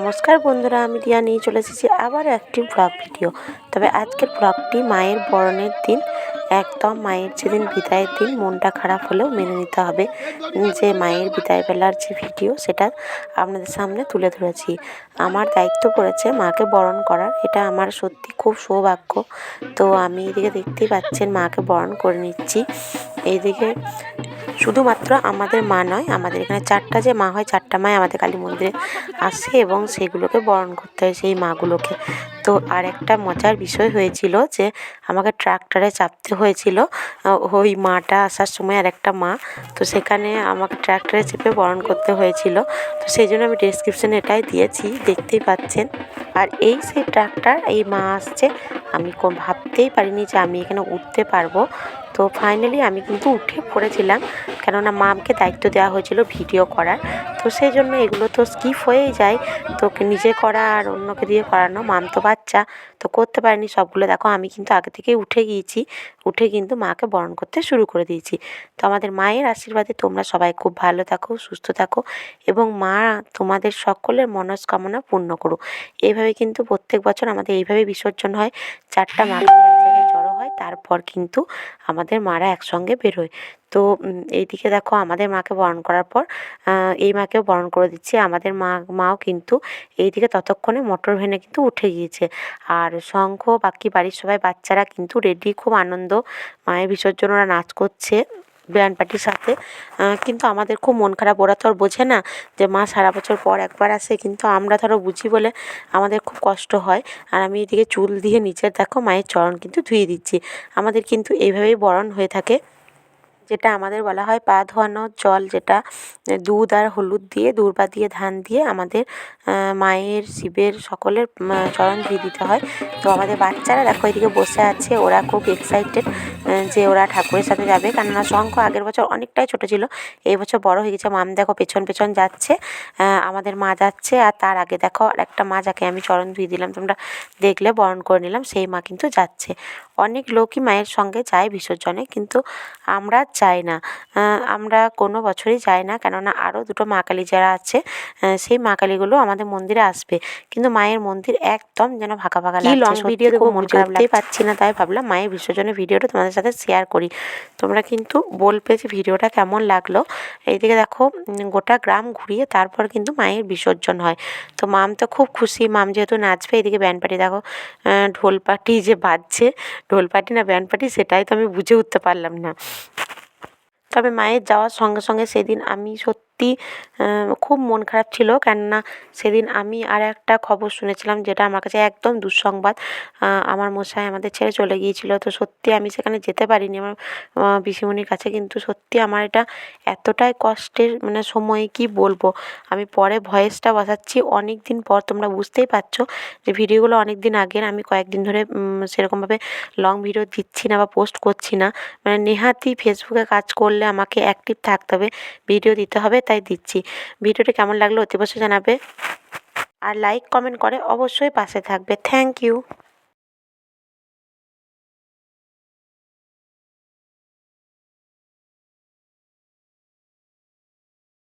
নমস্কার বন্ধুরা, আমি রিয়া নিয়ে চলে এসেছি আবার একটি ব্লগ ভিডিও তবে আজকের ব্লগটি মায়ের বরণের দিন, একদম মায়ের যেদিন বিদায়ের দিন, মনটা খারাপ হলেও মেনে নিতে হবে। যে মায়ের বিদায় বেলার যে ভিডিও সেটা আপনাদের সামনে তুলে ধরেছি। আমার দায়িত্ব পড়েছে মাকে বরণ করার, এটা আমার সত্যি খুব সৌভাগ্য। তো আমি এদিকে দেখতেই পাচ্ছেন, মাকে বরণ করে নিচ্ছি। এইদিকে শুধুমাত্র আমাদের মা নয়, আমাদের এখানে চারটা যে মা হয়, চারটা মাই আমাদের কালী মন্দিরে আসে এবং সেগুলোকে বরণ করতে হয় সেই মাগুলোকে। তো আর একটা মজার বিষয় হয়েছিল যে আমাকে ট্রাক্টরে চাপতে হয়েছিল ওই মাটা আসার সময় আর একটা মা, তো সেখানে আমাকে ট্রাক্টরে চেপে বরণ করতে হয়েছিল। তো সেই জন্য আমি ডেসক্রিপশানে এটাই দিয়েছি, দেখতেই পাচ্ছেন। আর এই সেই ট্রাক্টর, এই মা আসছে, আমি ভাবতেই পারিনি যে আমি এখানে উঠতে পারব। তো ফাইনালি আমি কিন্তু উঠে পড়েছিলাম, কেননা মা আমাকে দায়িত্ব দেওয়া হয়েছিল ভিডিও করার। তো সেই জন্য এগুলো তো স্কিপ হয়েই যায়। তো নিজে করা আর অন্যকে দিয়ে করানো, মাম তো বাচ্চা, তো করতে পারিনি সবগুলো। দেখো আমি কিন্তু আগে থেকেই উঠে গিয়েছি, উঠে কিন্তু মাকে বরণ করতে শুরু করে দিয়েছি। তো আমাদের মায়ের আশীর্বাদে তোমরা সবাই খুব ভালো থাকো, সুস্থ থাকো এবং মা তোমাদের সকলের মনস্কামনা পূর্ণ করো। এইভাবে কিন্তু প্রত্যেক বছর আমাদের এইভাবে বিসর্জন হয়, চারটা মা তারপর কিন্তু আমাদের মারা একসঙ্গে বেরোয়। তো এইদিকে দেখো আমাদের মাকে বরণ করার পর এই মাকেও বরণ করে দিচ্ছে। আমাদের মা, মাও কিন্তু এইদিকে ততক্ষণে মোটর ভ্যানে কিন্তু উঠে গিয়েছে। আর শঙ্খ, বাকি বাড়ির সবাই বাচ্চারা কিন্তু রেডি। খুব আনন্দ। মায়ের বিসর্জন ওরা নাচ করছে। ব্যান্ড পার্টির সাথে। কিন্তু আমাদের খুব মন খারাপ, ওরা তো আর বোঝে না যে মা সারা বছর পর একবার আসে। কিন্তু আমরা ধরো বুঝি বলে আমাদের খুব কষ্ট হয়। আর আমি এদিকে চুল দিয়ে নিচের দেখো মায়ের চরণ কিন্তু ধুয়ে দিচ্ছি। আমাদের কিন্তু এইভাবেই বরণ হয়ে থাকে। যেটা আমাদের বলা হয় পা ধোয়ানোর জল, যেটা দুধ আর হলুদ দিয়ে, দূর্বা দিয়ে, ধান দিয়ে আমাদের মায়ের, শিবের, সকলের চরণ ধুয়ে দিতে হয়। তো আমাদের বাচ্চারা দেখো এদিকে বসে আছে, ওরা খুব এক্সাইটেড যে ওরা ঠাকুরের সাথে যাবে। কেননা শঙ্খ আগের বছর অনেকটাই ছোটো ছিল, এই বছর বড় হয়ে গেছে। মাম দেখো পেছন পেছন যাচ্ছে আমাদের মা যাচ্ছে আর তার আগে দেখো আর একটা মা যাকে আমি চরণ ধুয়ে দিলাম, তোমরা দেখলে, বরণ করে নিলাম, সেই মা কিন্তু যাচ্ছে। অনেক লোকই মায়ের সঙ্গে যায় বিসর্জনে, কিন্তু আমরা যাই না। আমরা কোনো বছরই যাই না কেননা আরও দুটো মা কালী যারা আছে সেই মা কালীগুলো আমাদের মন্দিরে আসবে। কিন্তু মায়ের মন্দির একদম যেন ফাঁকা ফাঁকা লাগছে। লং ভিডিও দেখো মন খারাপ পাচ্ছি না তাই ভাবলাম মায়ের বিসর্জনের ভিডিওটা তোমাদের সাথে শেয়ার করি। তোমরা কিন্তু বলবে যে ভিডিওটা কেমন লাগল। এইদিকে দেখো গোটা গ্রাম ঘুরিয়ে তারপর কিন্তু মায়ের বিসর্জন হয়। তো মাম তো খুব খুশি মাম যেহেতু নাচবে এদিকে ব্যান্ড পার্টি দেখো ঢোল পার্টি যে বাজছে ঢোল পার্টি না ব্যান্ড পার্টি সেটাই তো আমি বুঝে উঠতে পারলাম না। তবে মায়ের যাওয়ার সঙ্গে সঙ্গে সেদিন আমি সত্যি সত্যি খুব মন খারাপ ছিল। কেননা সেদিন আমি আর একটা খবর শুনেছিলাম যেটা আমার কাছে একদম দুঃসংবাদ। আমার মশাই আমাদের ছেড়ে চলে গিয়েছিল। তো সত্যি আমি সেখানে যেতে পারিনি আমার পিসিমণির কাছে। কিন্তু সত্যি আমার এটা এতটাই কষ্টের মানে সময় কি বলব? আমি পরে ভয়েসটা বসাচ্ছি। অনেক দিন পর তোমরা বুঝতেই পারছ যে ভিডিওগুলো অনেক দিন আগের। আমি কয়েকদিন ধরে সেরকমভাবে লং ভিডিও দিচ্ছি না বা পোস্ট করছি না। মানে নেহাতি ফেসবুকে কাজ করলে আমাকে অ্যাক্টিভ থাকতে হবে ভিডিও দিতে হবে। তাই দিচ্ছি। ভিডিওটি কেমন লাগল অতিবশ্য জানাবে। আর লাইক কমেন্ট করে অবশ্যই পাশে থাকবে। Thank you